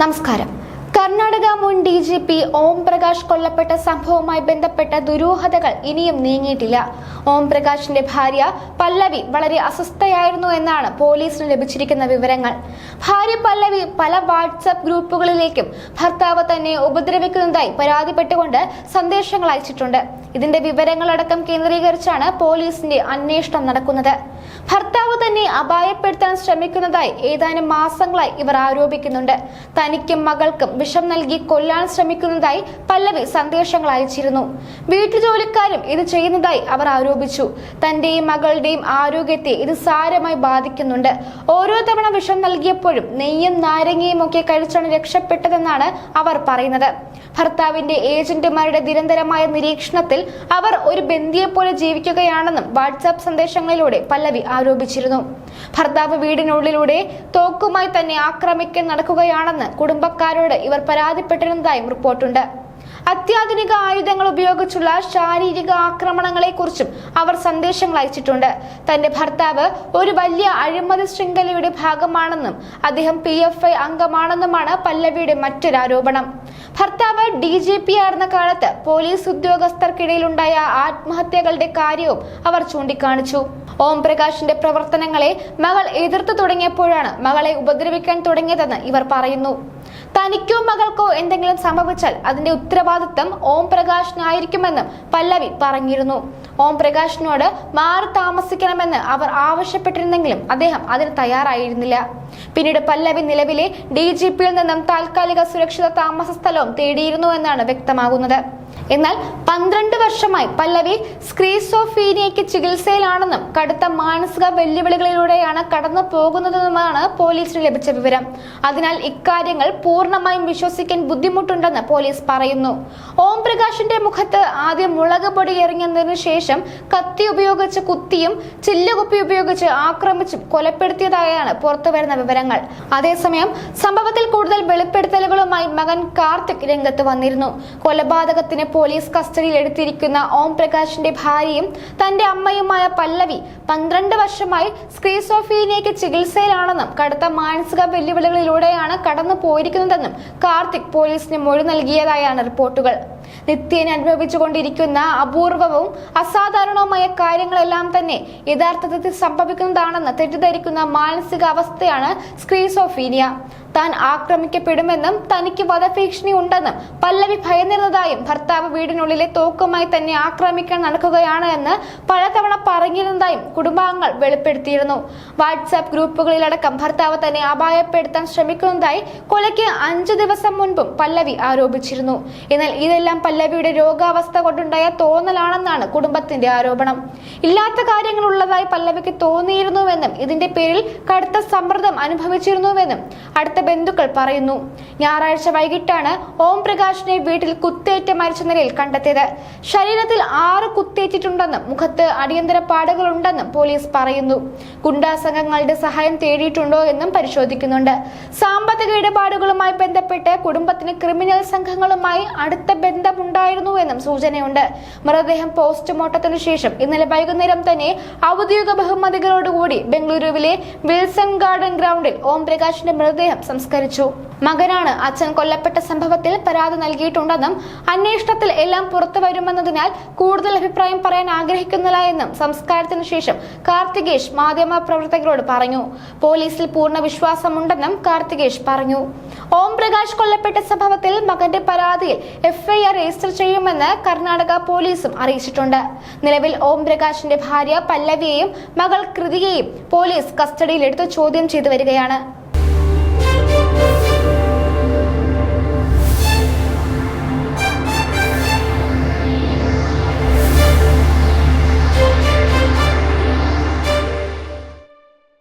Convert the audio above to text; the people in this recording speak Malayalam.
നമസ്കാരം. കർണാടക മുൻ D G P Om Prakash കൊല്ലപ്പെട്ട സംഭവവുമായി ബന്ധപ്പെട്ട ദുരൂഹതകൾ ഇനിയും നീങ്ങിയിട്ടില്ല. ഓം പ്രകാശിന്റെ ഭാര്യ പല്ലവി വളരെ അസ്വസ്ഥയായിരുന്നു എന്നാണ് പോലീസിന് ലഭിച്ചിരിക്കുന്ന വിവരങ്ങൾ. ഭാര്യ പല്ലവി പല വാട്സപ്പ് ഗ്രൂപ്പുകളിലേക്കും ഭർത്താവ് തന്നെ ഉപദ്രവിക്കുന്നതായി പരാതിപ്പെട്ടുകൊണ്ട് സന്ദേശങ്ങൾ അയച്ചിട്ടുണ്ട്. ഇതിന്റെ വിവരങ്ങളടക്കം കേന്ദ്രീകരിച്ചാണ് പോലീസിന്റെ അന്വേഷണം നടക്കുന്നത്. ഭർത്താവ് തന്നെ അപായപ്പെടുത്താൻ ശ്രമിക്കുന്നതായി ഏതാനും മാസങ്ങളായി ഇവർ ആരോപിക്കുന്നുണ്ട്. തനിക്കും മകൾക്കും വിഷം നൽകി കൊല്ലാൻ ശ്രമിക്കുന്നതായി പല്ലവി സന്ദേശങ്ങൾ അയച്ചിരുന്നു. വീട്ടുജോലിക്കാരും ഇത് ചെയ്യുന്നതായി അവർ ആരോപിച്ചു. തന്റെയും മകളുടെയും ആരോഗ്യത്തെ ഇത് സാരമായി ബാധിക്കുന്നുണ്ട്. ഓരോ തവണ വിഷം നൽകിയപ്പോഴും നെയ്യും നാരങ്ങയും ഒക്കെ കഴിച്ചാണ് രക്ഷപ്പെട്ടതെന്നാണ് അവർ പറയുന്നത്. ഭർത്താവിന്റെ ഏജന്റുമാരുടെ നിരന്തരമായ നിരീക്ഷണത്തിൽ അവർ ഒരു ബന്ധിയെപ്പോലെ പോലെ ജീവിക്കുകയാണെന്നും വാട്സാപ്പ് സന്ദേശങ്ങളിലൂടെ പല്ലവി ആരോപിച്ചിരുന്നു. ഭർത്താവ് വീടിനുള്ളിലൂടെ തോക്കുമായി തന്നെ ആക്രമിക്കാൻ നടക്കുകയാണെന്ന് കുടുംബക്കാരോട് ഇവർ പരാതിപ്പെട്ടിരുന്നതായും റിപ്പോർട്ടുണ്ട്. അത്യാധുനിക ആയുധങ്ങൾ ഉപയോഗിച്ചുള്ള ശാരീരിക ആക്രമണങ്ങളെക്കുറിച്ചും അവർ സന്ദേശങ്ങൾ അയച്ചിട്ടുണ്ട്. തന്റെ ഭർത്താവ് ഒരു വലിയ അഴിമതി ശൃംഖലയുടെ ഭാഗമാണെന്നും അദ്ദേഹം പി അംഗമാണെന്നുമാണ് പല്ലവിയുടെ മറ്റൊരു ആരോപണം ഭർത്താവ് ഡി ജി പി ആയിരുന്ന കാലത്ത് പോലീസ് ഉദ്യോഗസ്ഥർക്കിടയിലുണ്ടായ ആത്മഹത്യകളുടെ കാര്യവും അവർ ചൂണ്ടിക്കാണിച്ചു. ഓം പ്രകാശിന്റെ പ്രവർത്തനങ്ങളെ മകൾ എതിർത്തു തുടങ്ങിയപ്പോഴാണ് മകളെ ഉപദ്രവിക്കാൻ തുടങ്ങിയതെന്ന് ഇവർ പറയുന്നു. തനിക്കോ മകൾക്കോ എന്തെങ്കിലും സംഭവിച്ചാൽ അതിന്റെ ഉത്തരവാദിത്തം ഓം പ്രകാശിനായിരിക്കുമെന്നും പല്ലവി പറഞ്ഞിരുന്നു. ഓം പ്രകാശിനോട് മാറി താമസിക്കണമെന്ന് അവർ ആവശ്യപ്പെട്ടിരുന്നെങ്കിലും അദ്ദേഹം അതിന് തയ്യാറായിരുന്നില്ല. പിന്നീട് പല്ലവി നിലവിലെ ഡി ജി പിയിൽ നിന്നും താൽക്കാലിക സുരക്ഷിത താമസ സ്ഥലവും തേടിയിരുന്നു എന്നാണ് വ്യക്തമാകുന്നത്. എന്നാൽ പന്ത്രണ്ട് വർഷമായി പല്ലവി സ്ക്രീസോഫീനിയയ്ക്ക് ചികിത്സയിലാണെന്നും കടുത്ത മാനസിക വെല്ലുവിളികളിലൂടെയാണ് കടന്നു പോകുന്നതെന്നുമാണ് പോലീസിന് ലഭിച്ച വിവരം. അതിനാൽ ഇക്കാര്യങ്ങൾ പൂർണമായും വിശ്വസിക്കാൻ ബുദ്ധിമുട്ടുണ്ടെന്ന് പോലീസ് പറയുന്നു. ഓം പ്രകാശിന്റെ മുഖത്ത് ആദ്യം മുളക് പൊടി എറിഞ്ഞതിനു ശേഷം കത്തി ഉപയോഗിച്ച് കുത്തിയും ചില്ലുകുപ്പി ഉപയോഗിച്ച് ആക്രമിച്ചും കൊലപ്പെടുത്തിയതായാണ് പുറത്തുവരുന്ന വിവരങ്ങൾ. അതേസമയം സംഭവത്തിൽ കൂടുതൽ വെളിപ്പെടുത്തലുകളുമായി മകൻ കാർത്തിക് രംഗത്ത് വന്നിരുന്നു. കൊലപാതകത്തിന് പോലീസ് കസ്റ്റഡിയിൽ എടുത്തിരിക്കുന്ന ഓം പ്രകാശിന്റെ ഭാര്യയും തന്റെ അമ്മയുമായ പല്ലവി പന്ത്രണ്ട് വർഷമായി സ്ക്രീസോഫീനിയയ്ക്ക് ചികിത്സയിലാണെന്നും കടുത്ത മാനസിക വെല്ലുവിളികളിലൂടെയാണ് കടന്നു പോയിരിക്കുന്നതെന്നും കാർത്തിക് പോലീസിന് മൊഴി നൽകിയതായാണ് റിപ്പോർട്ടുകൾ. നിത്യേന അനുഭവിച്ചുകൊണ്ടിരിക്കുന്ന അപൂർവവും അസാധാരണവുമായ കാര്യങ്ങളെല്ലാം തന്നെ യഥാർത്ഥത്തിൽ സംഭവിക്കുന്നതാണെന്ന് തെറ്റിദ്ധരിക്കുന്ന മാനസികാവസ്ഥയാണ് സ്ക്രീസോഫീനിയ. താൻ ആക്രമിക്കപ്പെടുമെന്നും തനിക്ക് വധഭീഷണി ഉണ്ടെന്നും പല്ലവി ഭയന്നിരുന്നതായും ഭർത്താവ് വീടിനുള്ളിലെ തോക്കുമായി തന്നെ ആക്രമിക്കാൻ നടക്കുകയാണ് എന്ന് പലതവണ പറഞ്ഞിരുന്നതായും കുടുംബാംഗങ്ങൾ വെളിപ്പെടുത്തിയിരുന്നു. വാട്സാപ്പ് ഗ്രൂപ്പുകളിലടക്കം ഭർത്താവ് തന്നെ അപായപ്പെടുത്താൻ ശ്രമിക്കുന്നതായി കൊലയ്ക്ക് അഞ്ചു ദിവസം മുൻപും പല്ലവി ആരോപിച്ചിരുന്നു. എന്നാൽ ഇതെല്ലാം പല്ലവിയുടെ രോഗാവസ്ഥ കൊണ്ടുണ്ടായ തോന്നലാണെന്നാണ് കുടുംബത്തിന്റെ ആരോപണം. ഇല്ലാത്ത കാര്യങ്ങൾ ഉള്ളതായി പല്ലവിക്ക് തോന്നിയിരുന്നുവെന്നും ഇതിന്റെ പേരിൽ കടുത്ത സമ്മർദ്ദം അനുഭവിച്ചിരുന്നുവെന്നും അടുത്ത ബന്ധുക്കൾ പറയുന്നു. ഞായറാഴ്ച വൈകിട്ടാണ് ഓം പ്രകാശിനെ വീട്ടിൽ കുത്തേറ്റ് മരിച്ച നിലയിൽ കണ്ടെത്തിയത്. ശരീരത്തിൽ ആറ് കുത്തേറ്റിട്ടുണ്ടെന്നും മുഖത്ത് അടിയന്തര പാടുകളുണ്ടെന്നും പോലീസ് പറയുന്നു. ഗുണ്ടാ സംഘങ്ങളുടെ സഹായം തേടിയിട്ടുണ്ടോ എന്നും പരിശോധിക്കുന്നുണ്ട്. സാമ്പത്തിക ഇടപാടുകളുമായി ബന്ധപ്പെട്ട് കുടുംബത്തിന് ക്രിമിനൽ സംഘങ്ങളുമായി അടുത്ത ബന്ധമുണ്ടായിരുന്നു എന്നും സൂചനയുണ്ട്. മൃതദേഹം പോസ്റ്റ്മോർട്ടത്തിനു ശേഷം ഇന്നലെ വൈകുന്നേരം തന്നെ ഔദ്യോഗിക ബഹുമതികളോടുകൂടി ബംഗളൂരുവിലെ വിൽസൺ ഗാർഡൻ ഗ്രൗണ്ടിൽ ഓം പ്രകാശിന്റെ മൃതദേഹം സംസ്കരിച്ചു. മകനാണ് അച്ഛൻ കൊല്ലപ്പെട്ട സംഭവത്തിൽ പരാതി നൽകിയിട്ടുണ്ടെന്നും അന്വേഷണത്തിൽ എല്ലാം പുറത്തു വരുമെന്നതിനാൽ കൂടുതൽ അഭിപ്രായം പറയാൻ ആഗ്രഹിക്കുന്നില്ല എന്നും സംസ്കാരത്തിനു ശേഷം കാർത്തികേഷ് മാധ്യമ പ്രവർത്തകരോട് പറഞ്ഞു. പോലീസിൽ പൂർണ വിശ്വാസമുണ്ടെന്നും കാർത്തികേഷ് പറഞ്ഞു. ഓം പ്രകാശ് കൊല്ലപ്പെട്ട സംഭവത്തിൽ മകന്റെ പരാതിയിൽ എഫ്ഐആർ രജിസ്റ്റർ ചെയ്യുമെന്ന് കർണാടക പോലീസും അറിയിച്ചിട്ടുണ്ട്. നിലവിൽ ഓം പ്രകാശിന്റെ ഭാര്യ പല്ലവിയെയും മകൾ കൃതിയെയും പോലീസ് കസ്റ്റഡിയിലെടുത്ത് ചോദ്യം ചെയ്തു വരികയാണ്.